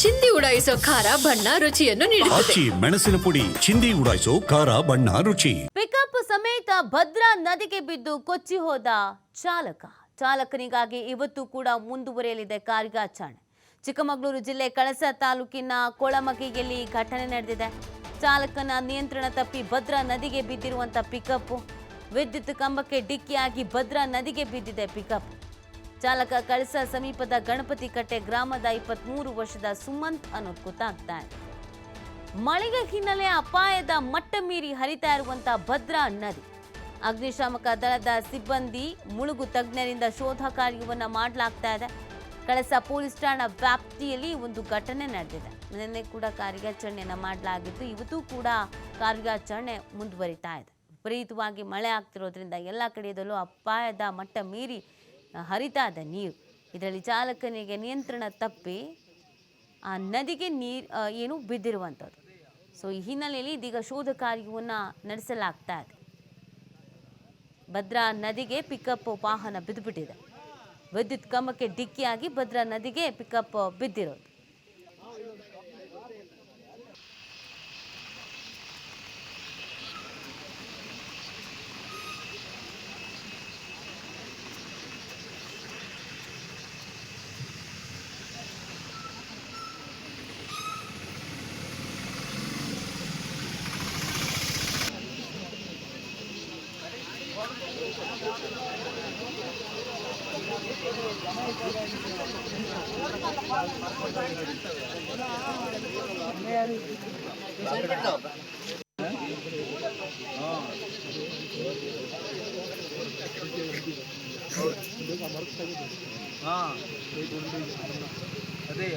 ಚಿಂದಿ ಉಡಾಯಿಸೋ ಖಾರ ಬಣ್ಣ ರುಚಿಯನ್ನು ನೀಡುತ್ತದೆ. ಆಚಿ ಮೆಣಸಿನ ಪುಡಿ ಚಿಂದಿ ಉಡಾಯಿಸೋ ಖಾರ ಬಣ್ಣ ರುಚಿ. ಪಿಕಪ್ ಸಮೇತ ಭದ್ರಾ ನದಿಗೆ ಬಿದ್ದು ಕೊಚ್ಚಿ ಹೋದ ಚಾಲಕ. ಚಾಲಕನಿಗಾಗಿ ಇವತ್ತು ಕೂಡ ಮುಂದುವರಿಯಲಿದೆ ಕಾರ್ಯಾಚರಣೆ. ಚಿಕ್ಕಮಗಳೂರು ಜಿಲ್ಲೆ ಕಳಸ ತಾಲೂಕಿನ ಕೊಳಮಗಿಯಲ್ಲಿ ಘಟನೆ ನಡೆದಿದೆ. ಚಾಲಕನ ನಿಯಂತ್ರಣ ತಪ್ಪಿ ಭದ್ರಾ ನದಿಗೆ ಬಿದ್ದಿರುವಂತ ಪಿಕಪ್. ವಿದ್ಯುತ್ ಕಂಬಕ್ಕೆ ಡಿಕ್ಕಿಯಾಗಿ ಭದ್ರಾ ನದಿಗೆ ಬಿದ್ದಿದೆ ಪಿಕಪ್. ಚಾಲಕ ಕಳಸ ಸಮೀಪದ ಗಣಪತಿ ಕಟ್ಟೆ ಗ್ರಾಮದ ಇಪ್ಪತ್ಮೂರು ವರ್ಷದ ಸುಮಂತ್ ಅನ್ನೋದು ಗೊತ್ತಾಗ್ತಾ ಇದೆ ಮಳೆಗೆ ಹಿನ್ನೆಲೆ ಅಪಾಯದ ಮಟ್ಟ ಮೀರಿ ಹರಿತಾ ಇರುವಂತ ಭದ್ರಾ ನದಿ. ಅಗ್ನಿಶಾಮಕ ದಳದ ಸಿಬ್ಬಂದಿ ಮುಳುಗು ತಜ್ಞರಿಂದ ಶೋಧ ಕಾರ್ಯವನ್ನು ಮಾಡಲಾಗ್ತಾ ಇದೆ. ಕಳಸ ಪೊಲೀಸ್ ಠಾಣಾ ವ್ಯಾಪ್ತಿಯಲ್ಲಿ ಒಂದು ಘಟನೆ ನಡೆದಿದೆ. ನಿನ್ನೆ ಕೂಡ ಕಾರ್ಯಾಚರಣೆಯನ್ನು ಮಾಡಲಾಗಿದ್ದು ಇವತ್ತು ಕೂಡ ಕಾರ್ಯಾಚರಣೆ ಮುಂದುವರಿತಾ ಇದೆ. ವಿಪರೀತವಾಗಿ ಮಳೆ ಆಗ್ತಿರೋದ್ರಿಂದ ಎಲ್ಲ ಕಡೆಯದಲ್ಲೂ ಅಪಾಯದ ಮಟ್ಟ ಮೀರಿ ಹರಿತಾ ಇದೆ ನೀರು. ಇದರಲ್ಲಿ ಚಾಲಕನಿಗೆ ನಿಯಂತ್ರಣ ತಪ್ಪಿ ಆ ನದಿಗೆ ನೀರು ಏನು ಬಿದ್ದಿರುವಂಥದ್ದು. ಸೊ ಈ ಹಿನ್ನೆಲೆಯಲ್ಲಿ ಇದೀಗ ಶೋಧ ಕಾರ್ಯವನ್ನು ನಡೆಸಲಾಗ್ತಾ ಇದೆ. ಭದ್ರಾ ನದಿಗೆ ಪಿಕಪ್ ವಾಹನ ಬಿದ್ದುಬಿಟ್ಟಿದೆ. ವಿದ್ಯುತ್ ಕಂಬಕ್ಕೆ ಡಿಕ್ಕಿಯಾಗಿ ಭದ್ರಾ ನದಿಗೆ ಪಿಕಪ್ ಬಿದ್ದಿರೋದು. అదే